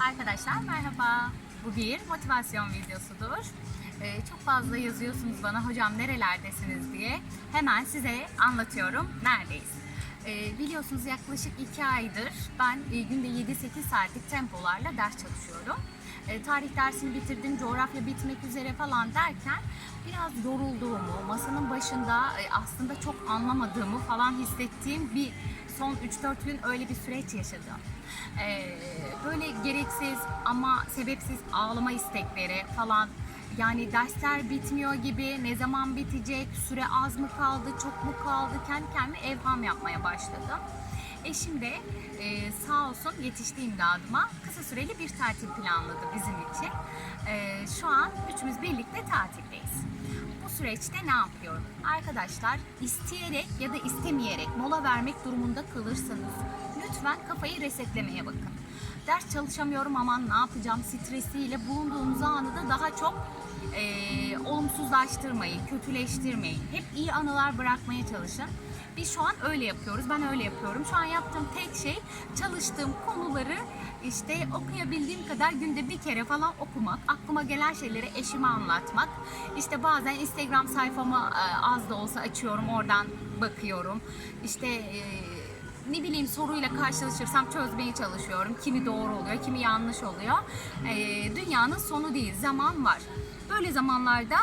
Arkadaşlar merhaba. Bu bir motivasyon videosudur. Ee, çok fazla yazıyorsunuz bana hocam nerelerdesiniz diye. Hemen size anlatıyorum neredeyiz. Ee, biliyorsunuz yaklaşık 2 aydır ben e, günde 7-8 saatlik tempolarla ders çalışıyorum. Ee, tarih dersini bitirdim, coğrafya bitmek üzere falan derken biraz yorulduğumu, masanın başında e, aslında çok anlamadığımı falan hissettiğim bir son 3-4 gün öyle bir süreç yaşadım. Ee, böyle gereksiz ama sebepsiz ağlama istekleri falan yani dersler bitmiyor gibi ne zaman bitecek, süre az mı kaldı, çok mu kaldı kendi kendime evham yapmaya başladım. Eşim de e, sağ olsun yetişti imdadıma kısa süreli bir tatil planladı bizim için. E, şu an üçümüz birlikte tatildeyiz. Bu süreçte ne yapıyorum? Arkadaşlar isteyerek ya da istemeyerek mola vermek durumunda kalırsanız lütfen kafayı resetlemeye bakın. Ders çalışamıyorum aman ne yapacağım stresiyle bulunduğunuz anı da daha çok e, olumsuzlaştırmayın, kötüleştirmeyin. Hep iyi anılar bırakmaya çalışın. Biz şu an öyle yapıyoruz. Ben öyle yapıyorum. Şu an yaptığım tek şey çalıştığım konuları işte okuyabildiğim kadar günde bir kere falan okumak. Aklıma gelen şeyleri eşime anlatmak. İşte bazen Instagram sayfamı e, az da olsa açıyorum. Oradan bakıyorum. İşte e, ne bileyim soruyla karşılaşırsam çözmeye çalışıyorum. Kimi doğru oluyor, kimi yanlış oluyor. Ee, dünyanın sonu değil, zaman var. Böyle zamanlarda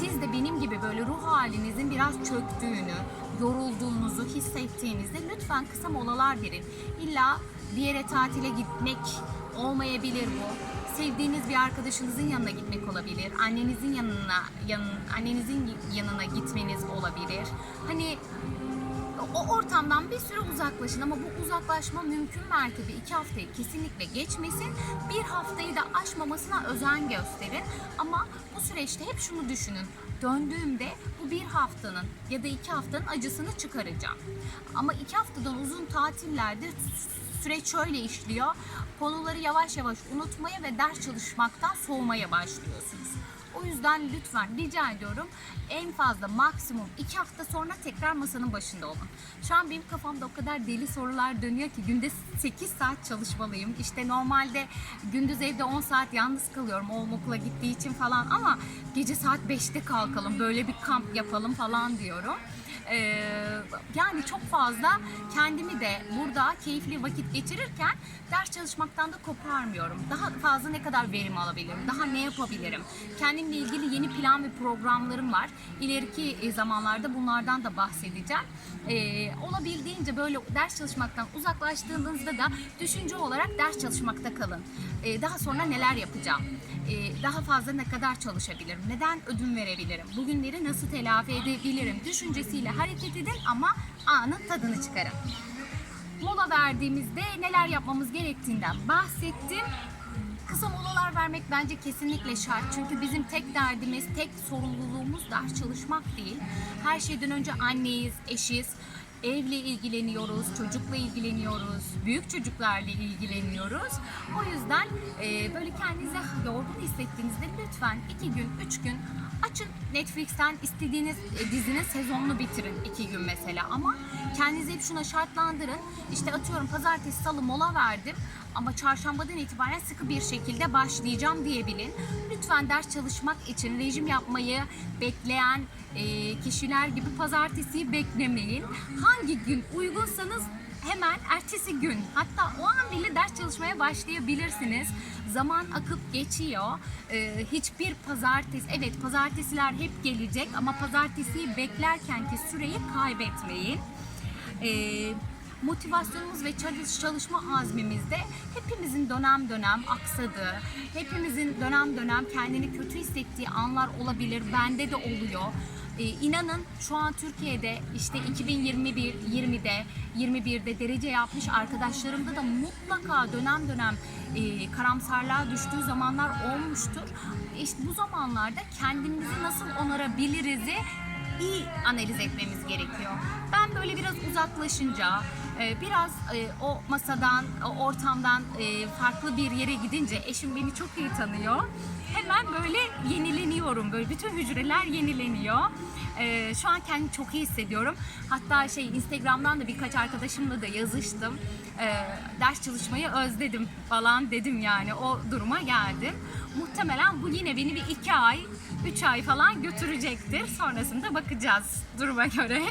siz de benim gibi böyle ruh halinizin biraz çöktüğünü, yorulduğunuzu hissettiğinizde lütfen kısa molalar verin. İlla bir yere tatile gitmek olmayabilir bu. Sevdiğiniz bir arkadaşınızın yanına gitmek olabilir. Annenizin yanına, yan, annenizin yanına gitmeniz olabilir. Hani o ortamdan bir süre uzaklaşın ama bu uzaklaşma mümkün mertebe iki haftayı kesinlikle geçmesin. Bir haftayı da aşmamasına özen gösterin. Ama bu süreçte hep şunu düşünün. Döndüğümde bu bir haftanın ya da iki haftanın acısını çıkaracağım. Ama iki haftadan uzun tatillerde süreç şöyle işliyor. Konuları yavaş yavaş unutmaya ve ders çalışmaktan soğumaya başlıyorsunuz. O yüzden lütfen rica ediyorum en fazla maksimum 2 hafta sonra tekrar masanın başında olun. Şu an benim kafamda o kadar deli sorular dönüyor ki günde 8 saat çalışmalıyım. İşte normalde gündüz evde 10 saat yalnız kalıyorum oğlum okula gittiği için falan ama gece saat 5'te kalkalım böyle bir kamp yapalım falan diyorum. Ee, yani çok fazla kendimi de burada keyifli vakit geçirirken ders çalışmaktan da koparmıyorum. Daha fazla ne kadar verim alabilirim? Daha ne yapabilirim? Kendimle ilgili yeni plan ve programlarım var. İleriki e, zamanlarda bunlardan da bahsedeceğim. Ee, olabildiğince böyle ders çalışmaktan uzaklaştığınızda da düşünce olarak ders çalışmakta kalın. Ee, daha sonra neler yapacağım? Ee, daha fazla ne kadar çalışabilirim? Neden ödün verebilirim? Bugünleri nasıl telafi edebilirim? Düşüncesiyle hareket edin ama anın tadını çıkarın. Mola verdiğimizde neler yapmamız gerektiğinden bahsettim. Kısa molalar vermek bence kesinlikle şart. Çünkü bizim tek derdimiz, tek sorumluluğumuz ders çalışmak değil. Her şeyden önce anneyiz, eşiz. Evle ilgileniyoruz, çocukla ilgileniyoruz, büyük çocuklarla ilgileniyoruz. O yüzden e, böyle kendinize yorgun hissettiğinizde lütfen iki gün, üç gün açın Netflix'ten istediğiniz e, dizinin sezonunu bitirin iki gün mesela. Ama kendinizi hep şuna şartlandırın. İşte atıyorum pazartesi, salı mola verdim ama çarşambadan itibaren sıkı bir şekilde başlayacağım diyebilin. Lütfen ders çalışmak için rejim yapmayı bekleyen e, kişiler gibi pazartesiyi beklemeyin. Hangi gün uygunsanız hemen ertesi gün hatta o an bile ders çalışmaya başlayabilirsiniz. Zaman akıp geçiyor. Ee, hiçbir pazartesi, evet pazartesiler hep gelecek ama pazartesiyi beklerkenki süreyi kaybetmeyin. Ee, motivasyonumuz ve çalış, çalışma azmimizde hepimizin dönem dönem aksadığı, hepimizin dönem dönem kendini kötü hissettiği anlar olabilir. Bende de oluyor. Ee, inanın şu an Türkiye'de işte 2021 20'de 21'de derece yapmış arkadaşlarımda da mutlaka dönem dönem e, karamsarlığa düştüğü zamanlar olmuştur. İşte bu zamanlarda kendimizi nasıl onarabiliriz'i iyi analiz etmemiz gerekiyor. Ben böyle biraz uzaklaşınca, Ee, biraz e, o masadan, o ortamdan e, farklı bir yere gidince eşim beni çok iyi tanıyor. Hemen böyle yenileniyorum. Böyle bütün hücreler yenileniyor. Ee, şu an kendimi çok iyi hissediyorum. Hatta şey Instagram'dan da birkaç arkadaşımla da yazıştım. Ee, ders çalışmayı özledim falan dedim yani o duruma geldim. Muhtemelen bu yine beni bir iki ay, üç ay falan götürecektir. Sonrasında bakacağız duruma göre.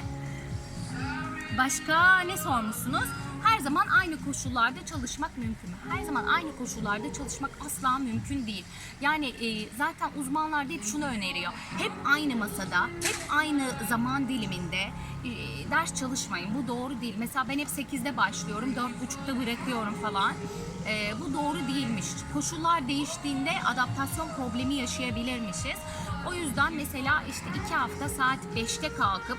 Başka ne sormuşsunuz? Her zaman aynı koşullarda çalışmak mümkün mü? Her zaman aynı koşullarda çalışmak asla mümkün değil. Yani e, zaten uzmanlar da hep şunu öneriyor. Hep aynı masada, hep aynı zaman diliminde e, ders çalışmayın. Bu doğru değil. Mesela ben hep 8'de başlıyorum, 4.30'da bırakıyorum falan. E, bu doğru değilmiş. Koşullar değiştiğinde adaptasyon problemi yaşayabilirmişiz. O yüzden mesela işte iki hafta saat 5'te kalkıp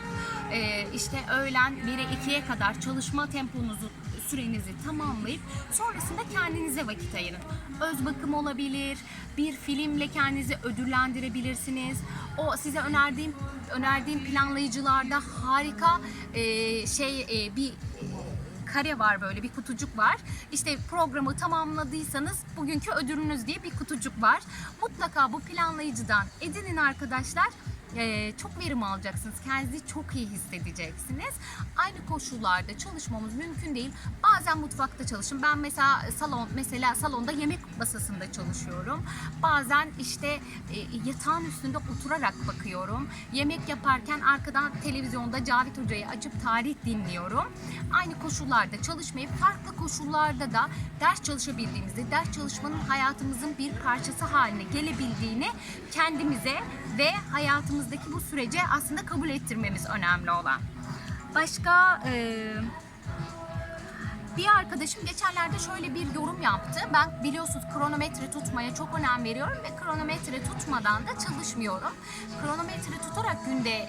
e, işte öğlen 1'e 2'ye kadar çalışma temponuzu sürenizi tamamlayıp sonrasında kendinize vakit ayırın. Öz bakım olabilir, bir filmle kendinizi ödüllendirebilirsiniz. O size önerdiğim önerdiğim planlayıcılarda harika e, şey e, bir kare var böyle bir kutucuk var. İşte programı tamamladıysanız bugünkü ödülünüz diye bir kutucuk var. Mutlaka bu planlayıcıdan edinin arkadaşlar. Ee, çok verim alacaksınız. Kendinizi çok iyi hissedeceksiniz. Aynı koşullarda çalışmamız mümkün değil. Bazen mutfakta çalışın. Ben mesela salon mesela salonda yemek masasında çalışıyorum. Bazen işte e, yatağın üstünde oturarak bakıyorum. Yemek yaparken arkadan televizyonda Cavit Hoca'yı açıp tarih dinliyorum. Aynı koşullarda çalışmayıp farklı koşullarda da ders çalışabildiğimizde, ders çalışmanın hayatımızın bir parçası haline gelebildiğini kendimize ve hayatımızdaki bu sürece aslında kabul ettirmemiz önemli olan. Başka e, bir arkadaşım geçenlerde şöyle bir yorum yaptı. Ben biliyorsunuz kronometre tutmaya çok önem veriyorum ve kronometre tutmadan da çalışmıyorum. Kronometre tutarak günde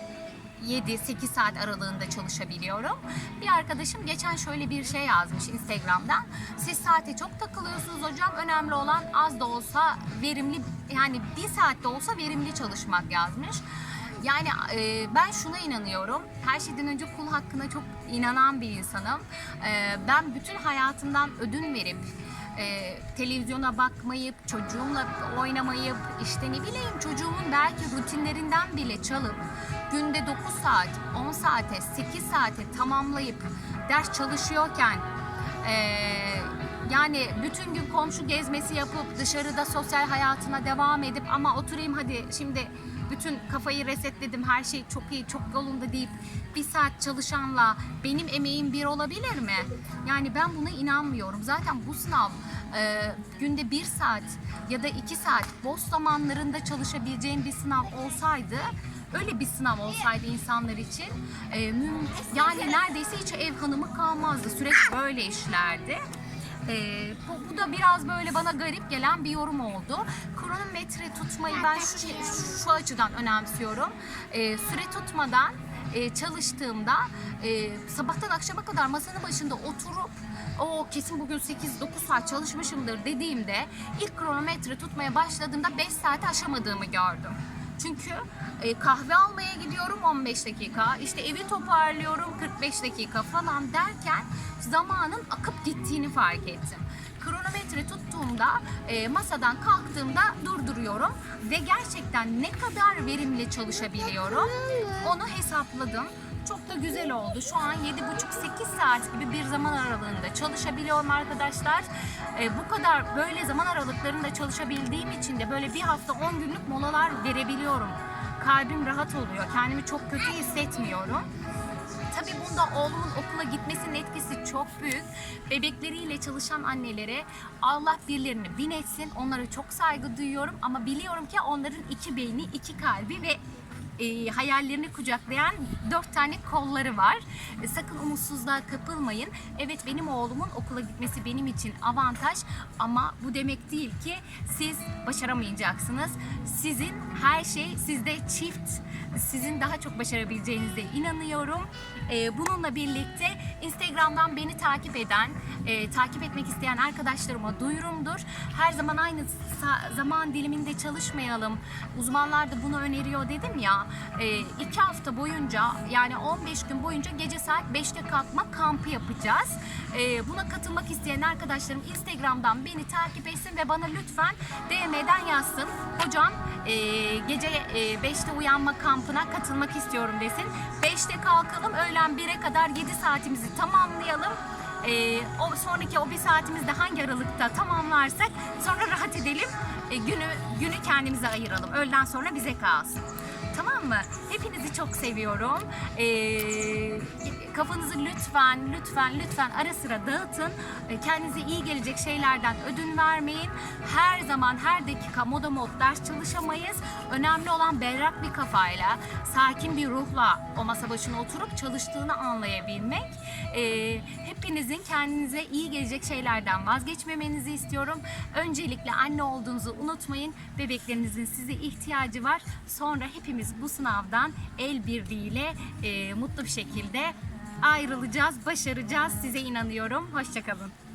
7-8 saat aralığında çalışabiliyorum. Bir arkadaşım geçen şöyle bir şey yazmış Instagram'dan. Siz saate çok takılıyorsunuz hocam. Önemli olan az da olsa verimli yani bir saatte olsa verimli çalışmak yazmış. Yani e, ben şuna inanıyorum. Her şeyden önce kul hakkına çok inanan bir insanım. E, ben bütün hayatımdan ödün verip e, televizyona bakmayıp, çocuğumla oynamayıp, işte ne bileyim çocuğumun belki rutinlerinden bile çalıp günde 9 saat, 10 saate, 8 saate tamamlayıp ders çalışıyorken e, yani bütün gün komşu gezmesi yapıp dışarıda sosyal hayatına devam edip ama oturayım hadi şimdi bütün kafayı resetledim her şey çok iyi çok yolunda deyip bir saat çalışanla benim emeğim bir olabilir mi? Yani ben buna inanmıyorum. Zaten bu sınav e, günde bir saat ya da iki saat boş zamanlarında çalışabileceğim bir sınav olsaydı öyle bir sınav olsaydı insanlar için e, yani neredeyse hiç ev hanımı kalmazdı. Süreç böyle işlerdi. Ee, bu, bu da biraz böyle bana garip gelen bir yorum oldu. Kronometre tutmayı ben şu, şu, açıdan önemsiyorum. Ee, süre tutmadan e, çalıştığımda e, sabahtan akşama kadar masanın başında oturup o kesin bugün 8-9 saat çalışmışımdır dediğimde ilk kronometre tutmaya başladığımda 5 saati aşamadığımı gördüm. Çünkü e, kahve almaya gidiyorum 15 dakika, işte evi toparlıyorum 45 dakika falan derken zamanın akıp gittiğini fark ettim. Kronometre tuttuğumda e, masadan kalktığımda durduruyorum ve gerçekten ne kadar verimli çalışabiliyorum onu hesapladım. Çok da güzel oldu. Şu an 7,5-8 saat gibi bir zaman aralığında çalışabiliyorum arkadaşlar. Ee, bu kadar böyle zaman aralıklarında çalışabildiğim için de böyle bir hafta 10 günlük molalar verebiliyorum. Kalbim rahat oluyor. Kendimi çok kötü hissetmiyorum. Tabii bunda oğlumun okula gitmesinin etkisi çok büyük. Bebekleriyle çalışan annelere Allah birlerini bin etsin. Onlara çok saygı duyuyorum ama biliyorum ki onların iki beyni, iki kalbi ve e, hayallerini kucaklayan dört tane kolları var. E, sakın umutsuzluğa kapılmayın. Evet benim oğlumun okula gitmesi benim için avantaj ama bu demek değil ki siz başaramayacaksınız. Sizin her şey sizde çift. Sizin daha çok başarabileceğinize inanıyorum. E, bununla birlikte Instagram'dan beni takip eden, e, takip etmek isteyen arkadaşlarıma duyurumdur. Her zaman aynı zaman diliminde çalışmayalım. Uzmanlar da bunu öneriyor dedim ya. e, iki hafta boyunca yani 15 gün boyunca gece saat 5'te kalkma kampı yapacağız. E, buna katılmak isteyen arkadaşlarım Instagram'dan beni takip etsin ve bana lütfen DM'den yazsın. Hocam e, gece e, 5'te uyanma kampına katılmak istiyorum desin. 5'te kalkalım öğlen 1'e kadar 7 saatimizi tamamlayalım. Ee, o sonraki o bir saatimizde hangi aralıkta tamamlarsak sonra rahat edelim. Ee, günü günü kendimize ayıralım. Öğleden sonra bize kalsın. Tamam mı? Hepinizi çok seviyorum. Ee, kafanızı lütfen, lütfen, lütfen ara sıra dağıtın. Ee, Kendinize iyi gelecek şeylerden ödün vermeyin. Her zaman, her dakika moda mod ders çalışamayız. Önemli olan berrak bir kafayla, sakin bir ruhla o masa başına oturup çalıştığını anlayabilmek. Ee, hepinizin kendinize iyi gelecek şeylerden vazgeçmemenizi istiyorum. Öncelikle anne olduğunuzu unutmayın. Bebeklerinizin size ihtiyacı var. Sonra hepimiz bu sınavdan el birliğiyle e, mutlu bir şekilde ayrılacağız, başaracağız. Size inanıyorum. Hoşçakalın.